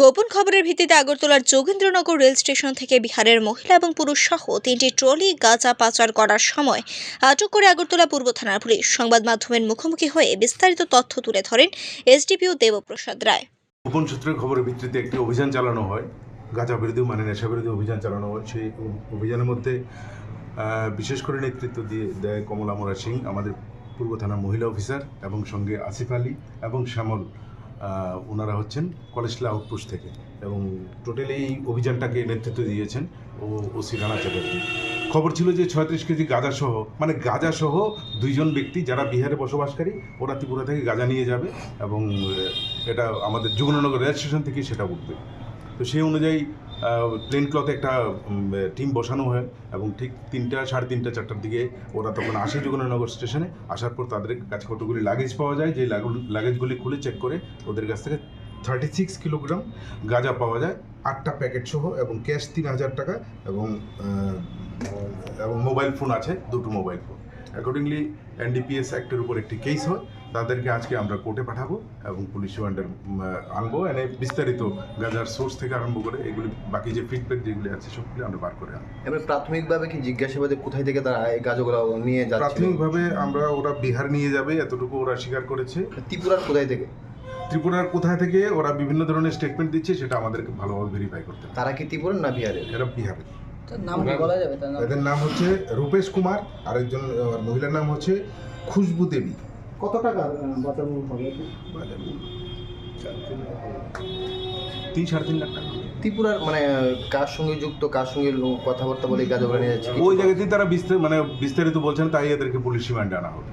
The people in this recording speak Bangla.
গোপন খবরের ভিত্তিতে আগরতলার যোগেন্দ্রনগর রেল স্টেশন থেকে বিহারের মহিলা এবং পুরুষ সহ তিনটি ট্রলি গাঁজা পাচার করার সময় আটক করে আগরতলা পূর্ব থানার পুলিশ। সংবাদ মাধ্যমের মুখোমুখি হয়ে বিস্তারিত তথ্য তুলে ধরেন এসডিপিও দেবপ্রসাদ রায়। গোপন সূত্রের খবরের ভিত্তিতে একটি অভিযান চালানো হয়। গাঁজা বিরোধী মানে নেশা বিরোধী অভিযান চালানো হয়। সেই অভিযানের মধ্যে বিশেষ করে নেতৃত্ব দিয়ে দেয় কমলা মোরা সিং, আমাদের পূর্ব থানা মহিলা অফিসার এবং সঙ্গে আসিফ আলী এবং শ্যামল ওনারা হচ্ছেন কলেজলা আউটপোস্ট থেকে এবং টোটালি এই অভিযানটাকে নেতৃত্ব দিয়েছেন ও ওসি রানা চ্যাটার্জি। খবর ছিল যে ছয়ত্রিশ কেজি গাঁজাসহ মানে গাঁজাসহ দুইজন ব্যক্তি যারা বিহারে বসবাসকারী, ওরা ত্রিপুরা থেকে গাঁজা নিয়ে যাবে এবং এটা আমাদের যুগনগর রেল স্টেশন থেকে সেটা উঠবে। তো সেই অনুযায়ী প্লেন ক্লথে একটা টিম বসানো হয় এবং ঠিক তিনটা, সাড়ে তিনটা, চারটার দিকে ওরা তখন আসে যুগনগর স্টেশনে আসার পর তাদের কাছে কতগুলি লাগেজ পাওয়া যায় যে লাগেজগুলি খুলে চেক করে ওদের কাছ থেকে থার্টি সিক্স কিলোগ্রাম গাঁজা পাওয়া যায়, আটটা প্যাকেট সহ এবং ক্যাশ তিন হাজার টাকা এবং এবং মোবাইল ফোন আছে, দুটো মোবাইল ফোন অ্যাকর্ডিংলি এনডিপিএস অ্যাক্টের উপর একটি কেস হয়। তাদেরকে আজকে আমরা কোর্টে পাঠাবো এবং পুলিশ ওয়ান্ডার আনব। এনে বিস্তারিত গাজার সোর্স থেকে আরম্ভ করে এগুলি বাকি যে ফিডব্যাক যেগুলি আছে সবগুলি আমরা বার করে আনব। এবার প্রাথমিকভাবে কি জিজ্ঞাসাবাদে কোথায় থেকে তারা এই গাছগুলো নিয়ে যাচ্ছে? প্রাথমিকভাবে আমরা ওরা বিহার নিয়ে যাবে এতটুকু ওরা স্বীকার করেছে। ত্রিপুরার কোথায় থেকে? ত্রিপুরার কোথায় থেকে ওরা বিভিন্ন ধরনের স্টেটমেন্ট দিচ্ছে সেটা আমাদেরকে ভালোভাবে ভেরিফাই করতে তারা কি ত্রিপুরার না বিহারের? এরা বিহারে তার নাম বলা যাবে? তার নাম এদের নাম হচ্ছে রূপেশ কুমার আরেকজন আহ, মহিলার নাম হচ্ছে খুশবু দেবী। কত টাকা হবে তিন সাড়ে তিন লাখ টাকা। ত্রিপুরার মানে কার সঙ্গে যুক্ত কার সঙ্গে কথাবার্তা বলে গাছগুলো নিয়ে যাচ্ছে? ওই জায়গাতেই তারা বিস্তার মানে বিস্তারিত বলছেন তাই এদেরকে পুলিশ রিমান্ডে আনা হবে।